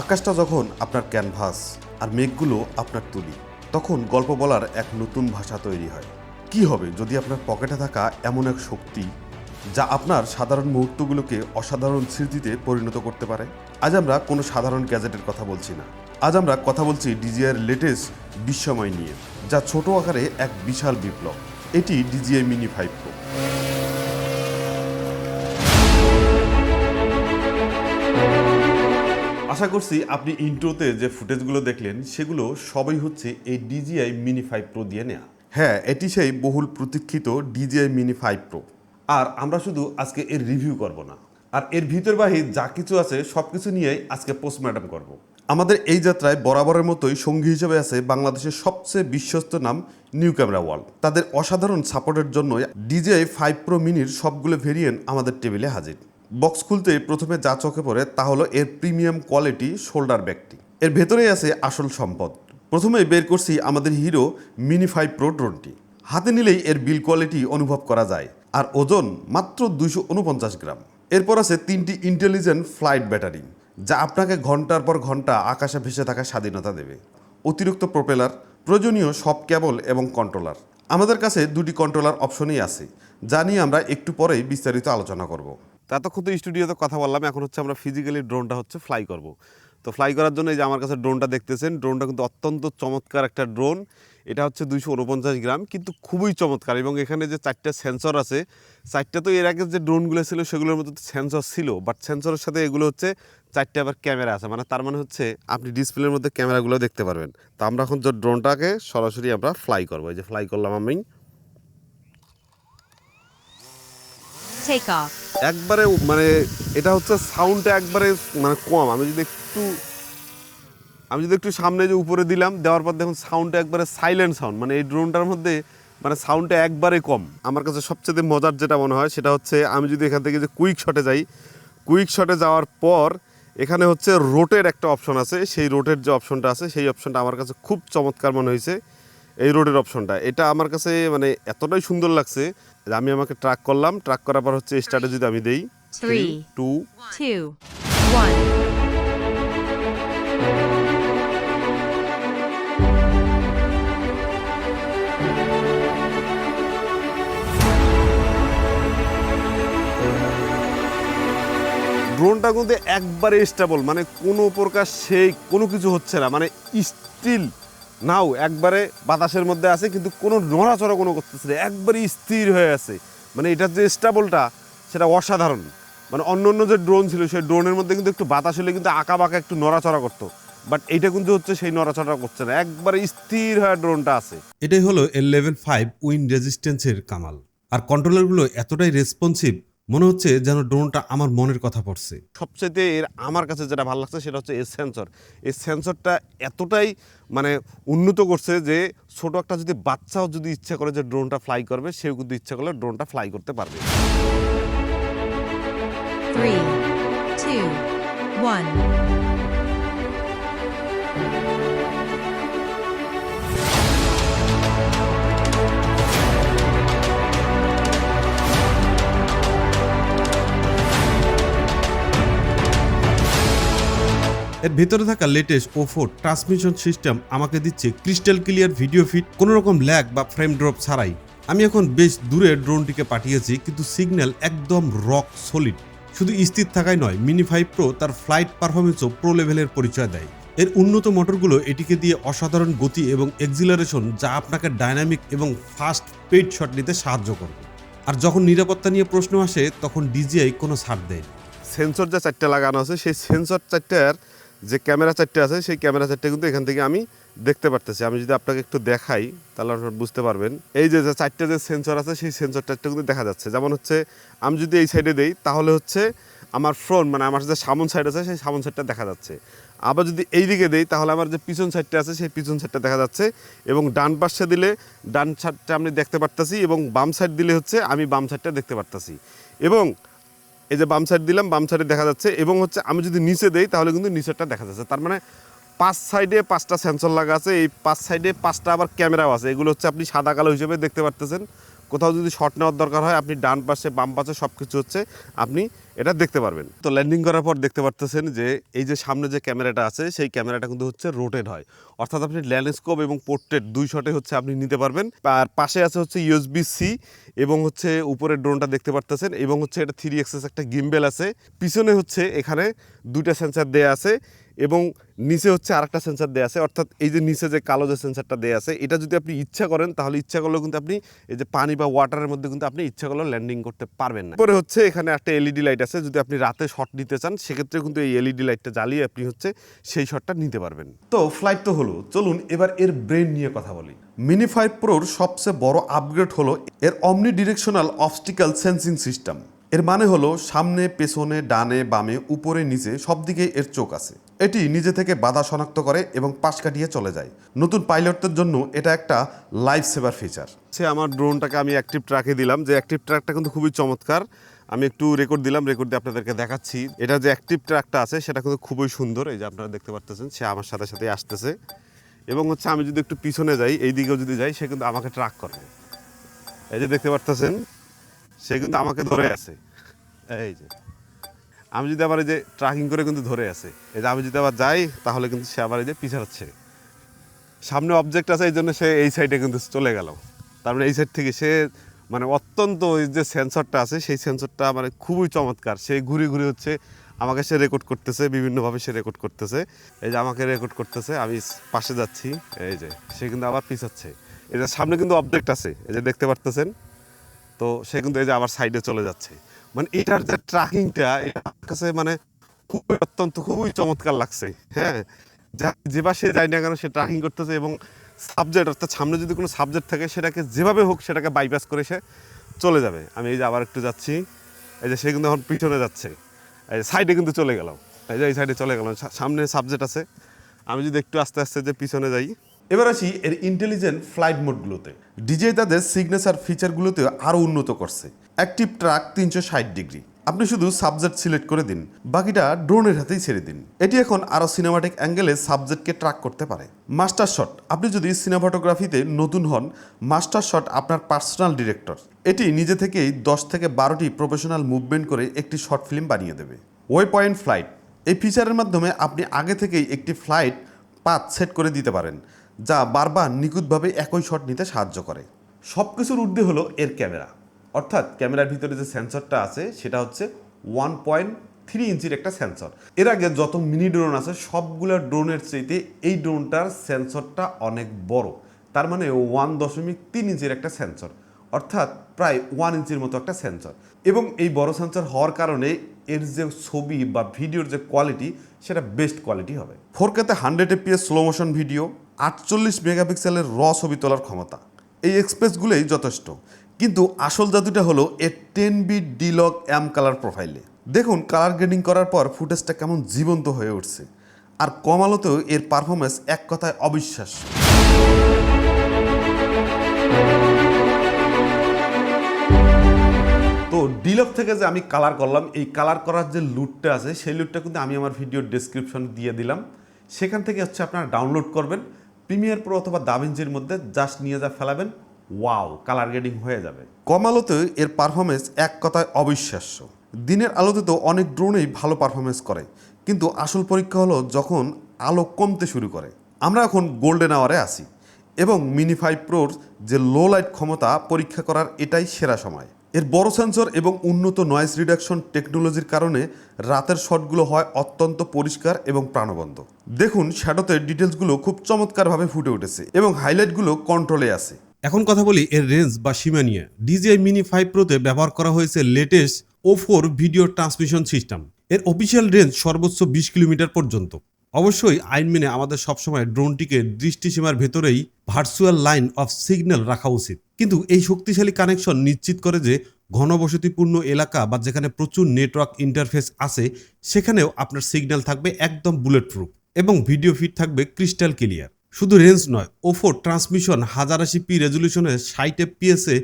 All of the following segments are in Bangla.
আকাশটা যখন আপনার ক্যানভাস আর মেঘগুলো আপনার তুলি, তখন গল্প বলার এক নতুন ভাষা তৈরি হয়। কি হবে যদি আপনার পকেটে থাকা এমন এক শক্তি, যা আপনার সাধারণ মুহূর্তগুলোকে অসাধারণ স্মৃতিতে পরিণত করতে পারে? আজ আমরা কোনো সাধারণ গ্যাজেটের কথা বলছি না। আজ আমরা কথা বলছি ডিজিআইয়ের লেটেস্ট বিশ্বময় নিয়ে, যা ছোট আকারে এক বিশাল বিপ্লব। এটি ডিজিআই মিনি ফাইভ প্রো আশা করছি আপনি ইন্ট্রোতে যে ফুটেজগুলো দেখলেন সেগুলো সবই হচ্ছে এই ডিজিআই মিনি ফাইভ প্রো দিয়ে নেওয়া হ্যাঁ এটি সেই বহুল প্রতীক্ষিত ডিজিআই মিনি ফাইভ প্রো আর আমরা শুধু আজকে এর রিভিউ করব না। আর এর ভিতর বাহির যা কিছু আছে সব কিছু নিয়েই আজকে পোস্টমর্টম করব। আমাদের এই যাত্রায় বরাবরের মতোই সঙ্গী হিসেবে আছে বাংলাদেশের সবচেয়ে বিশ্বস্ত নাম নিউ ক্যামেরা ওয়ার্ল্ড তাদের অসাধারণ সাপোর্টের জন্য ডিজিআই ফাইভ প্রো মিনির সবগুলো ভেরিয়েন্ট আমাদের টেবিলে হাজির। বক্স খুলতে প্রথমে যা চোখে পড়ে তা হলো এর প্রিমিয়াম কোয়ালিটি শোল্ডার ব্যাগটি। এর ভেতরেই আছে আসল সম্পদ। প্রথমে বের করছি আমাদের হিরো মিনি ফাইভ প্রো ড্রোনটি হাতে নিলেই এর বিল কোয়ালিটি অনুভব করা যায়, আর ওজন মাত্র দুইশো উনপঞ্চাশ গ্রাম। এরপর আছে তিনটি ইন্টেলিজেন্ট ফ্লাইট ব্যাটারি যা আপনাকে ঘণ্টার পর ঘণ্টা আকাশে ভেসে থাকার স্বাধীনতা দেবে। অতিরিক্ত প্রোপেলার প্রয়োজনীয় সব কেবল এবং কন্ট্রোলার আমাদের কাছে দুটি কন্ট্রোলার অপশনই আছে, যা নিয়ে আমরা একটু পরেই বিস্তারিত আলোচনা করব। তা এতক্ষণ তো স্টুডিওতে কথা বললাম। এখন হচ্ছে আমরা ফিজিক্যালি ড্রোনটা হচ্ছে ফ্লাই করব। তো ফ্লাই করার জন্য এই যে আমার কাছে ড্রোনটা দেখতেছেন ড্রোনটা কিন্তু অত্যন্ত চমৎকার একটা ড্রোন এটা হচ্ছে দুইশো উনপঞ্চাশ গ্রাম, কিন্তু খুবই চমৎকার এবং এখানে যে চারটা সেন্সর আছে, চারটা তো এর আগে যে ড্রোনগুলো ছিল সেগুলোর মধ্যে তো সেন্সর ছিল বাট সেন্সরের সাথে এগুলো হচ্ছে চারটে আবার ক্যামেরা আছে। মানে তার মানে হচ্ছে আপনি ডিসপ্লের মধ্যে ক্যামেরাগুলো দেখতে পারবেন। তো আমরা এখন যে ড্রোনটাকে সরাসরি আমরা ফ্লাই করব। এই যে ফ্লাই করলাম আমি। Take off. একবারে মানে এটা হচ্ছে সাউন্ডটা একবারে মানে কম। আমি যদি একটু, আমি যদি একটু সামনে যে উপরে দিলাম, দেওয়ার পর দেখুন সাউন্ডটা একবারে সাইলেন্ট সাউন্ড মানে এই ড্রোনটার মধ্যে মানে সাউন্ডটা একবারে কম। আমার কাছে সবচেয়ে মজার যেটা মনে হয়, সেটা হচ্ছে আমি যদি এখান থেকে যে কুইক শটে যাই কুইক শটে যাওয়ার পর এখানে হচ্ছে রোটের একটা অপশন আছে। সেই রোটের যে অপশনটা আছে, সেই অপশনটা আমার কাছে খুব চমৎকার মনে হয়েছে। এই রোডের অপশনটা এটা আমার কাছে মানে এতটাই সুন্দর লাগছে যে আমি আমাকে ট্রাক করলাম ট্রাক করার পর হচ্ছে স্টার্টে যদি আমি দেই Three. টু. ড্রোনটা কিন্তু একবারে স্টেবল মানে কোনো প্রকার সেই কোনো কিছু হচ্ছে না মানে স্টিল নাও, একবারে বাতাসের মধ্যে আছে, কিন্তু কোনো নড়াচড়া কোনো করতেছে না, একবারে স্থির হয়ে আছে। মানে এটার যে স্টেবলটা সেটা অসাধারণ। মানে অন্য অন্য যে ড্রোন ছিল, সেই ড্রোনের মধ্যে কিন্তু একটু বাতাস হলে কিন্তু আঁকা বাঁকা একটু নড়াচড়া করতো। বাট এটা কিন্তু হচ্ছে সেই নড়াচড়া করছে না, একবারে স্থির হয়ে ড্রোনটা আছে। এটাই হলো এর লেভেল ফাইভ উইন রেজিস্ট্যান্সের কামাল। আর কন্ট্রোলারগুলো এতটাই রেসপন্সিভ মনে হচ্ছে যেন ড্রোনটা আমার মনের কথা পড়ছে সবচেয়ে এর আমার কাছে যেটা ভালো লাগছে সেটা হচ্ছে এর সেন্সর এই সেন্সরটা এতটাই মানে উন্নত করছে যে ছোট একটা যদি বাচ্চাও যদি ইচ্ছা করে যে ড্রোনটা ফ্লাই করবে সেও কিন্তু ইচ্ছা করলে ড্রোনটা ফ্লাই করতে পারবে Three. Two. One. এর ভেতরে থাকা লেটেস্ট ওফোর ট্রান্সমিশন সিস্টেম আমাকে দিচ্ছে ক্রিস্টাল ক্লিয়ার ভিডিও ফিট কোনো রকম ল্যাগ বা ফ্রেম ড্রপ ছাড়াই। আমি এখন বেশ দূরে ড্রোনটিকে পাঠিয়েছি, কিন্তু সিগন্যাল একদম রক সলিড শুধু স্থির থাকাই নয় মিনি ফাইভ প্রো তার ফ্লাইট পারফরমেন্সও প্রো লেভেলের পরিচয় দেয়। এর উন্নত মোটরগুলো এটিকে দিয়ে অসাধারণ গতি এবং এক্সিলারেশন যা আপনাকে ডাইনামিক এবং ফাস্ট পেইড শট নিতে সাহায্য করবে। আর যখন নিরাপত্তা নিয়ে প্রশ্ন আসে, তখন ডিজিআই কোনো ছাড় দেয় সেন্সর যা চারটে লাগানো আছে, সেই সেন্সর চারটার যে ক্যামেরা চারটে আছে, সেই ক্যামেরা চারটে কিন্তু এখান থেকে আমি দেখতে পারতেছি। আমি যদি আপনাকে একটু দেখাই, তাহলে আপনার বুঝতে পারবেন। এই যে চারটে যে সেন্সর আছে, সেই সেন্সর চারটে কিন্তু দেখা যাচ্ছে। যেমন হচ্ছে, আমি যদি এই সাইডে দেই, তাহলে হচ্ছে আমার ফ্রন্ট মানে আমার যে সামন সাইড আছে, সেই সামন সাইডটা দেখা যাচ্ছে। আবার যদি এই দিকে দেই, তাহলে আমার যে পিছন সাইডটা আছে, সেই পিছন সাইডটা দেখা যাচ্ছে। এবং ডান পাশে দিলে, ডান সাইডটা আমি দেখতে পারতাছি এবং বাম সাইড দিলে হচ্ছে, আমি বাম সাইডটা দেখতে পারতাছি। এবং এই যে বাম সাইড দিলাম, বাম সাইডে দেখা যাচ্ছে এবং হচ্ছে আমি যদি নিচে দেই, তাহলে কিন্তু নিচেরটা দেখা যাচ্ছে। তার মানে পাঁচ সাইডে পাঁচটা সেন্সর লাগা আছে, এই পাঁচ সাইডে পাঁচটা আবার ক্যামেরাও আছে। এগুলো হচ্ছে আপনি সাদা কালো হিসেবে দেখতে পারতেছেন। কোথাও যদি শর্ট নেওয়ার দরকার হয়, আপনি ডান পাশে, বাম পাশে সব কিছু হচ্ছে, আপনি এটা দেখতে পারবেন। তো ল্যান্ডিং করার পর দেখতে পারতেছেন যে, এই যে সামনে যে ক্যামেরাটা আছে, সেই ক্যামেরাটা কিন্তু হচ্ছে রোটেড হয়। অর্থাৎ আপনি ল্যান্ডস্কোপ এবং পোর্ট্রেট দুই শটে হচ্ছে আপনি নিতে পারবেন। আর পাশে আছে হচ্ছে ইউএসবি সি এবং হচ্ছে উপরের ড্রোনটা দেখতে পারতেছেন এবং হচ্ছে এটা থ্রি এক্সেস একটা গিম্বেল আছে। পিছনে হচ্ছে এখানে দুইটা সেন্সার দেয়া আছে। এবং নিচে হচ্ছে আরেকটা সেন্সার দেওয়া আছে, অর্থাৎ এই যে নিচে যে কালো যে সেন্সারটা দেওয়া আছে, এটা যদি আপনি ইচ্ছা করেন, তাহলে ইচ্ছা করলেও কিন্তু আপনি এই যে পানি বা ওয়াটারের মধ্যে কিন্তু আপনি ইচ্ছা করলেও ল্যান্ডিং করতে পারবেন না। পরে হচ্ছে এখানে একটা এলইডি লাইট আছে, যদি আপনি রাতে শট নিতে চান, সেক্ষেত্রে কিন্তু এই এলইডি লাইটটা জ্বালিয়ে আপনি হচ্ছে সেই শটটা নিতে পারবেন। তো ফ্লাইট তো হলো, চলুন এবার এর ব্রেন নিয়ে কথা বলি। মিনি ফাইভ প্রোর সবচেয়ে বড় আপগ্রেড হলো এর অমনি ডিরেকশনাল অবস্টিক্যাল সেন্সিং সিস্টেম এর মানে হলো সামনে, পেছনে, ডানে, বামে, উপরে, নিচে সব দিকে এর চোখ আছে। এটি নিজে থেকে বাধা শনাক্ত করে এবং পাশ কাটিয়ে চলে যায়। নতুন পাইলটদের জন্য এটা একটা লাইফ সেভার ফিচার সে আমার ড্রোনটাকে আমি অ্যাক্টিভ ট্র্যাকে দিলাম। যে অ্যাক্টিভ ট্র্যাকটা কিন্তু খুবই চমৎকার। আমি একটু রেকর্ড দিলাম রেকর্ড দিয়ে আপনাদেরকে দেখাচ্ছি। এটা যে অ্যাক্টিভ ট্র্যাকটা আছে, সেটা কিন্তু খুবই সুন্দর। এই যে আপনারা দেখতে পারতেছেন, সে আমার সাথে সাথে আসতেছে। এবং হচ্ছে আমি যদি একটু পিছনে যাই, এই দিকেও যদি যাই, সে কিন্তু আমাকে ট্র্যাক করবে এই যে দেখতে পারতেছেন, সে কিন্তু আমাকে ধরে আছে। এই যে। আমি যদি আবার এই যে ট্রাকিং করে কিন্তু ধরে আছে, এই যে আমি যদি আবার যাই, তাহলে কিন্তু সে আবার এই যে পিছাচ্ছে। সামনে অবজেক্ট আছে, এই জন্য সে এই সাইডে কিন্তু চলে গেল। তারপরে এই সাইড থেকে সে মানে অত্যন্ত ওই যে সেন্সরটা আছে, সেই সেন্সরটা মানে খুবই চমৎকার। সে ঘুরে ঘুরে হচ্ছে আমাকে সে রেকর্ড করতেছে, বিভিন্নভাবে সে রেকর্ড করতেছে। এই যে আমাকে রেকর্ড করতেছে, আমি পাশে যাচ্ছি, এই যে সে কিন্তু আবার পিছাচ্ছে। এই যে সামনে কিন্তু অবজেক্ট আছে, এই যে দেখতে পারতেছেন? তো সে কিন্তু এই যে আবার সাইডে চলে যাচ্ছে। মানে এটার যে ট্র্যাকিংটা এটা কাছে মানে খুবই অত্যন্ত, খুবই চমৎকার লাগছে। হ্যাঁ? যা যে বা সে যায় না কেন সে ট্র্যাকিং করতেছে এবং সাবজেক্ট অর্থাৎ সামনে যদি কোনো সাবজেক্ট থাকে, সেটাকে যেভাবে হোক সেটাকে বাইপাস করে সে চলে যাবে। আমি এই যে আবার একটু যাচ্ছি। এই যে সে কিন্তু এখন পিছনে যাচ্ছে। এই যে সাইডে কিন্তু চলে গেলাম। এই যে এই সাইডে চলে গেলাম। সামনে সাবজেক্ট আছে। আমি যদি একটু আস্তে আস্তে যে পিছনে যাই। এবার আসি এর ইন্টেলিজেন্ট ফ্লাইট মোডগুলোতে ডিজে তাদের সিগনেচার ফিচারগুলোতে আরও উন্নত করছে। অ্যাক্টিভ ট্রাক তিনশো ষাট ডিগ্রি আপনি শুধু সাবজেক্ট সিলেক্ট করে দিন, বাকিটা ড্রোনের হাতেই ছেড়ে দিন। এটি এখন আরও সিনেমাটিক অ্যাঙ্গেলে সাবজেক্টকে ট্র্যাক করতে পারে। মাস্টার শট আপনি যদি সিনেমাটোগ্রাফিতে নতুন হন মাস্টার শট আপনার পার্সোনাল ডিরেক্টর এটি নিজে থেকেই দশ থেকে বারোটি প্রফেশনাল মুভমেন্ট করে একটি শর্ট ফিল্ম বানিয়ে দেবে। ওয়ে পয়েন্ট ফ্লাইট এই ফিচারের মাধ্যমে আপনি আগে থেকেই একটি ফ্লাইট পাথ সেট করে দিতে পারেন, যা বারবার নিখুঁতভাবে একই শট নিতে সাহায্য করে। সব কিছুর ঊর্ধ্বে হলো এর ক্যামেরা অর্থাৎ ক্যামেরার ভিতরে যে সেন্সরটা আছে, সেটা হচ্ছে ওয়ান পয়েন্ট থ্রি ইঞ্চির একটা সেন্সর। এর আগে যত মিনি ড্রোন আছে, সবগুলো ড্রোনের চাইতে এই ড্রোনটার সেন্সরটা অনেক বড়। তার মানে ওয়ান দশমিক তিন ইঞ্চির একটা সেন্সর, অর্থাৎ প্রায় ওয়ান ইঞ্চির মতো একটা সেন্সর। এবং এই বড় সেন্সর হওয়ার কারণে এর যে ছবি বা ভিডিওর যে কোয়ালিটি সেটা বেস্ট কোয়ালিটি হবে। ফোর কেতে hundred FPS slow motion video আটচল্লিশ মেগাপিক্সেলের র ছবি তোলার ক্ষমতা। এই এক্সপ্রেসগুলোই যথেষ্ট। কিন্তু আসল জাদুটা হলো এর ten bit D log M colour প্রোফাইলে। দেখুন, কালার গ্রেডিং করার পর ফুটেজটা কেমন জীবন্ত হয়ে উঠছে। আর কম আলোতেও এর পারফরমেন্স এক কথায় অবিশ্বাস্য। তো ডিলক থেকে যে আমি কালার করলাম, এই কালার করার যে লুটটা আছে, সেই লুটটা কিন্তু আমি আমার ভিডিওর ডেসক্রিপশন দিয়ে দিলাম। সেখান থেকে হচ্ছে আপনারা ডাউনলোড করবেন, প্রিমিয়ার প্রো অথবা দাভিঞ্চির মধ্যে জাস্ট নিয়ে যা ফেলাবেন। ওয়াও কালার গ্রেডিং হয়ে যাবে। কম আলোতে এর পারফরমেন্স এক কথায় অবিশ্বাস্য। দিনের আলোতে তো অনেক ড্রোনেই ভালো পারফরমেন্স করে, কিন্তু আসল পরীক্ষা হলো যখন আলো কমতে শুরু করে। আমরা এখন গোল্ডেন আওয়ারে আসি এবং মিনি ফাইভ প্রোর যে লো লাইট ক্ষমতা পরীক্ষা করার এটাই সেরা সময়। এর বড় সেন্সর এবং উন্নত নয়েজ রিডাকশন টেকনোলজির কারণে রাতের শটগুলো হয় অত্যন্ত পরিষ্কার এবং প্রাণবন্ত। দেখুন শ্যাডোতে ডিটেলসগুলো খুব চমৎকারভাবে ফুটে উঠেছে, এবং হাইলাইটগুলো কন্ট্রোলে আছে। এখন কথা বলি এর রেঞ্জ বা সীমা নিয়ে। ডিজিআই মিনি ফাইভ প্রোতে ব্যবহার করা হয়েছে latest O four video transmission system এর অফিসিয়াল রেঞ্জ সর্বোচ্চ বিশ কিলোমিটার পর্যন্ত। অবশ্যই আইন মেনে আমাদের সবসময় ড্রোনটিকে দৃষ্টিসীমার ভেতরেই ভার্চুয়াল লাইন অফ সিগন্যাল রাখা উচিত। কিন্তু এই শক্তিশালী কানেকশন নিশ্চিত করে যে ঘনবসতিপূর্ণ এলাকা বা যেখানে প্রচুর নেটওয়ার্ক ইন্টারফেস আছে, সেখানেও আপনার সিগন্যাল থাকবে একদম বুলেট প্রুফ এবং ভিডিও ফিড থাকবে ক্রিস্টাল ক্লিয়ার শুধু রেঞ্জ নয় ওফো ট্রান্সমিশন হাজার আশি পি রেজলিউশনের ষাট এফপিএসে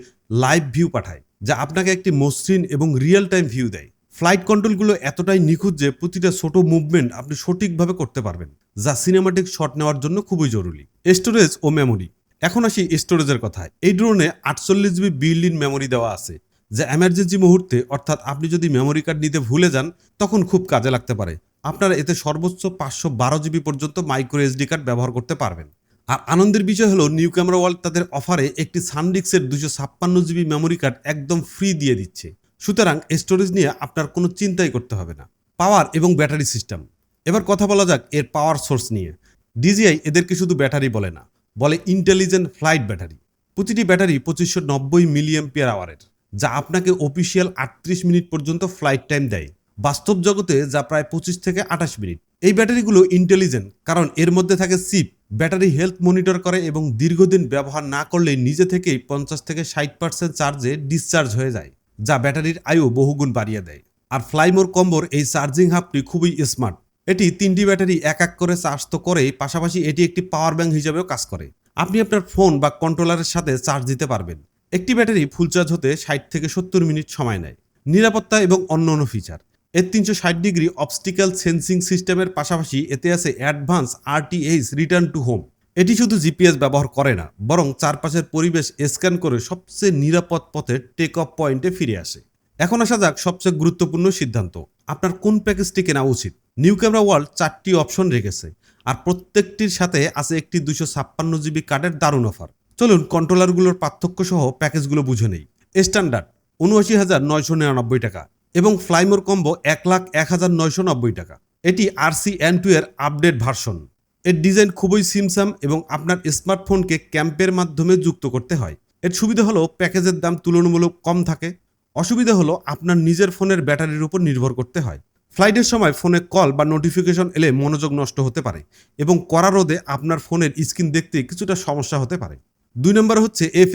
লাইভ ভিউ পাঠায়, যা আপনাকে একটি মসৃণ এবং রিয়েল টাইম ভিউ দেয়। ফ্লাইট কন্ট্রোলগুলো এতটাই নিখুঁত যে প্রতিটা ছোট মুভমেন্ট আপনি সঠিকভাবে করতে পারবেন, যা সিনেমাটিক শট নেওয়ার জন্য খুবই জরুরি। স্টোরেজ ও মেমোরি এখন আসি স্টোরেজের কথায়। এই ড্রোনে আটচল্লিশ জিবি বিল্ড ইন মেমোরি দেওয়া আছে, যা এমার্জেন্সি মুহূর্তে অর্থাৎ আপনি যদি মেমোরি কার্ড নিতে ভুলে যান, তখন খুব কাজে লাগতে পারে। আপনারা এতে সর্বোচ্চ পাঁচশো বারো জিবি পর্যন্ত মাইক্রো এসডি কার্ড ব্যবহার করতে পারবেন। আর আনন্দের বিষয় হলো নিউ ক্যামেরা ওয়ার্ল্ড তাদের অফারে একটি সানডিক্সের দুশো ছাপ্পান্ন জিবি মেমোরি কার্ড একদম ফ্রি দিয়ে দিচ্ছে। সুতরাং স্টোরেজ নিয়ে আপনার কোনো চিন্তাই করতে হবে না। পাওয়ার এবং ব্যাটারি সিস্টেম এবার কথা বলা যাক এর পাওয়ার সোর্স নিয়ে। ডিজিআই এদেরকে শুধু ব্যাটারি বলে না, বলে ইন্টেলিজেন্ট ফ্লাইট ব্যাটারি প্রতিটি ব্যাটারি পঁচিশশো নব্বই মিলিয়ন পেয়ার আওয়ারের যা আপনাকে অফিসিয়াল আটত্রিশ মিনিট পর্যন্ত ফ্লাইট টাইম দেয়। বাস্তব জগতে যা প্রায় পঁচিশ থেকে আঠাশ মিনিট। এই ব্যাটারিগুলো ইন্টেলিজেন্ট কারণ এর মধ্যে থাকে সিপ ব্যাটারি হেলথ মনিটর করে এবং দীর্ঘদিন ব্যবহার না করলে নিজে থেকেই পঞ্চাশ থেকে ষাট পার্সেন্ট চার্জে ডিসচার্জ হয়ে যায়, যা ব্যাটারির আয়ু বহুগুণ বাড়িয়ে দেয়। আর ফ্লাইমোর কম্বোর এই চার্জিং হাবটি খুবই স্মার্ট এটি তিনটি ব্যাটারি এক এক করে চার্জ তো করেই, পাশাপাশি এটি একটি পাওয়ার ব্যাংক হিসেবেও কাজ করে। আপনি আপনার ফোন বা কন্ট্রোলারের সাথে চার্জ দিতে পারবেন। একটি ব্যাটারি ফুল চার্জ হতে ষাট থেকে সত্তর মিনিট সময় নেয়। নিরাপত্তা এবং অন্যান্য ফিচার এর তিনশো ষাট ডিগ্রি অবস্টিক্যাল সেন্সিং সিস্টেমের পাশাপাশি এতে আছে advance RTH return to home এটি শুধু জিপিএস ব্যবহার করে না, বরং চারপাশের পরিবেশ স্ক্যান করে সবচেয়ে নিরাপদ পথে টেক অফ পয়েন্টে ফিরে আসে। এখন আসা যাক সবচেয়ে গুরুত্বপূর্ণ সিদ্ধান্ত। আপনার কোন প্যাকেজটি কেনা উচিত? নিউ ক্যামেরা ওয়ার্ল্ড চারটি অপশন রেখেছে, আর প্রত্যেকটির সাথে আছে একটি দুশো ছাপ্পান্ন জিবি কার্ডের দারুণ অফার চলুন কন্ট্রোলারগুলোর পার্থক্য সহ প্যাকেজগুলো বুঝে নেই। স্ট্যান্ডার্ড উনআশি হাজার নয়শো নিরানব্বই টাকা। এবং ফ্লাইমোর কম্বো এক লাখ এক হাজার নয়শো নব্বই টাকা। এটি আরসি এন টু এর আপডেট ভার্সন এর ডিজাইন খুবই সিমসাম এবং আপনার স্মার্টফোনকে ক্যাম্পের মাধ্যমে যুক্ত করতে হয়। এর সুবিধা হলো প্যাকেজের দাম তুলনামূলক কম থাকে। অসুবিধা হলো আপনার নিজের ফোনের ব্যাটারির উপর নির্ভর করতে হয়। ফ্লাইটের সময় ফোনে কল বা নোটিফিকেশন এলে মনোযোগ নষ্ট হতে পারে এবং কড়া রোদে আপনার ফোনের স্ক্রিন দেখতে কিছুটা সমস্যা হতে পারে। দুই নম্বর হচ্ছে এফ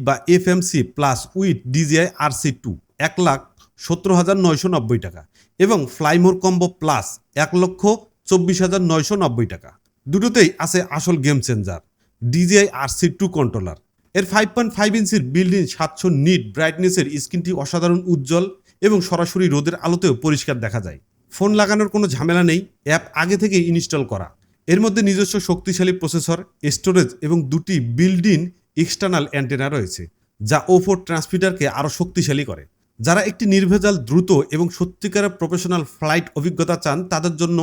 বা F plus with DJI R C two এক লাখ সত্তর হাজার নয়শো নব্বই টাকা এবং ফ্লাইমোর কম্বো প্লাস এক লক্ষ চব্বিশ হাজার নয়শো নব্বই টাকা। দুটোতেই আছে আসল game changer, DJI R C two controller. এর ফাইভ পয়েন্ট ফাইভ ইঞ্চির বিল্ডিং সাতশো নিট ব্রাইটনেসের স্ক্রিনটি অসাধারণ উজ্জ্বল এবং সরাসরি রোদের আলোতেও পরিষ্কার দেখা যায়। ফোন লাগানোর কোনো ঝামেলা নেই, অ্যাপ আগে থেকে ইনস্টল করা। এর মধ্যে নিজস্ব শক্তিশালী প্রসেসর, স্টোরেজ এবং দুটি বিল্ড ইন এক্সটার্নাল অ্যান্টেনা রয়েছে, যা ওফোর ট্রান্সমিটারকে আরও শক্তিশালী করে। যারা একটি নির্ভেজাল, দ্রুত এবং সত্যিকারের প্রফেশনাল ফ্লাইট অভিজ্ঞতা চান, তাদের জন্য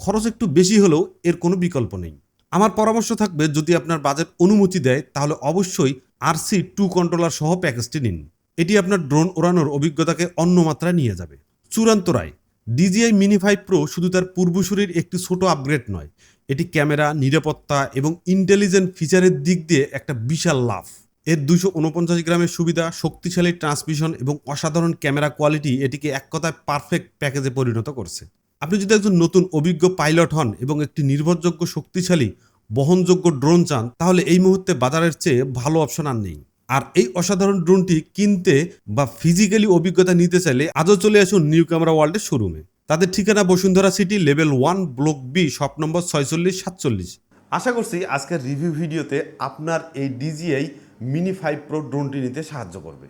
খরচ একটু বেশি হলেও এর কোনো বিকল্প নেই। আমার পরামর্শ থাকবে, যদি আপনার বাজেট অনুমতি দেয়, তাহলে অবশ্যই আরসি টু কন্ট্রোলার সহ প্যাকেজটি নিন। এটি আপনার ড্রোন ওড়ানোর অভিজ্ঞতাকে অন্য মাত্রায় নিয়ে যাবে। চূড়ান্ত রায় ডিজিআই মিনি ফাইভ প্রো শুধু তার পূর্বসূরির একটি ছোট আপগ্রেড নয়, এটি ক্যামেরা, নিরাপত্তা এবং ইন্টেলিজেন্ট ফিচারের দিক দিয়ে একটা বিশাল লাভ। এর দুশো উনপঞ্চাশ গ্রামের সুবিধা, শক্তিশালী ট্রান্সমিশন এবং অসাধারণ ক্যামেরা কোয়ালিটি এটিকে এক কথায় পারফেক্ট প্যাকেজে পরিণত করছে। আপনি যদি একজন নতুন অভিজ্ঞ পাইলট হন এবং একটি নির্ভরযোগ্য, শক্তিশালী, বহনযোগ্য ড্রোন চান, তাহলে এই মুহূর্তে বাজারের চেয়ে ভালো অপশন আর নেই। আর এই অসাধারণ ড্রোনটি কিনতে বা ফিজিক্যালি অভিজ্ঞতা নিতে চাইলে আজও চলে আসুন নিউ ক্যামেরা ওয়ার্ল্ডের শোরুমে। তাদের ঠিকানা Bashundhara city, level one, block B, shop number ছয়চল্লিশ সাতচল্লিশ। আশা করছি আজকের রিভিউ ভিডিওতে আপনার এই ডিজিআই মিনি ফাইভ প্রো ড্রোনটি নিতে সাহায্য করবে।